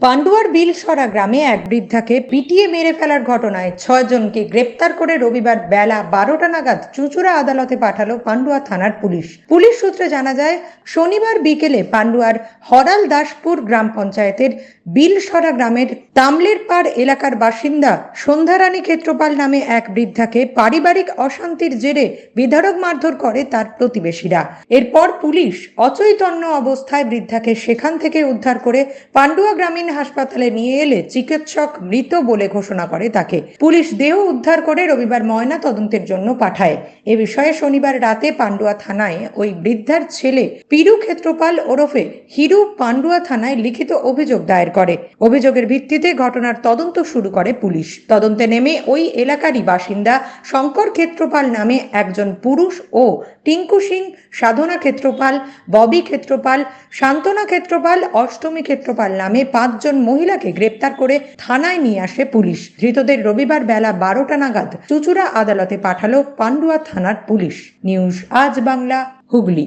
পান্ডুয়ার বিলসরা গ্রামে এক বৃদ্ধাকে পিটিয়ে মেরে ফেলার ঘটনায় ছয়জনকে গ্রেপ্তার করে রবিবার বেলা বারোটা নাগাদ চুচুড়া আদালতে পাঠালো পান্ডুয়া থানার পুলিশ। পুলিশ সূত্রে জানা যায়, শনিবার বিকেলে পান্ডুয়ার হরাল দাসপুর গ্রাম পঞ্চায়েতের বিলসরা গ্রামের তামলের পাড় এলাকার বাসিন্দা সন্ধ্যারানী ক্ষেত্রপাল নামে এক বৃদ্ধাকে পারিবারিক অশান্তির জেরে বিধারক মারধর করে তার প্রতিবেশীরা। এরপর পুলিশ অচৈতন্য অবস্থায় বৃদ্ধাকে সেখান থেকে উদ্ধার করে পান্ডুয়া গ্রামীণ হাসপাতালে নিয়ে এলে চিকিৎসক মৃত বলে ঘোষণা করে তাকে। পুলিশ দেহ উদ্ধার করে রবিবার ময়না তদন্তের জন্য পাঠায়। এ বিষয়ে শনিবার রাতে পান্ডুয়া থানায় ওই বৃদ্ধার ছেলে পিরু ক্ষেত্রপাল ওরফে হিরু পান্ডুয়া থানায় লিখিত অভিযোগ দায়ের করে। অভিযোগের ভিত্তিতে ঘটনার তদন্ত শুরু করে পুলিশ। তদন্তে নেমে ওই এলাকারই বাসিন্দা শঙ্কর ক্ষেত্রপাল নামে একজন পুরুষ ও টিঙ্কু সিং, সাধনা ক্ষেত্রপাল, ববি ক্ষেত্রপাল শান্তনা ক্ষেত্রপাল, অষ্টমী ক্ষেত্রপাল নামে পাঁচজন মহিলাকে গ্রেপ্তার করে থানায় নিয়ে আসে পুলিশ। ধৃতদের রবিবার বেলা বারোটা নাগাদ চুচুড়া আদালতে পাঠালো পান্ডুয়া থানার পুলিশ। নিউজ আজ বাংলা, হুগলি।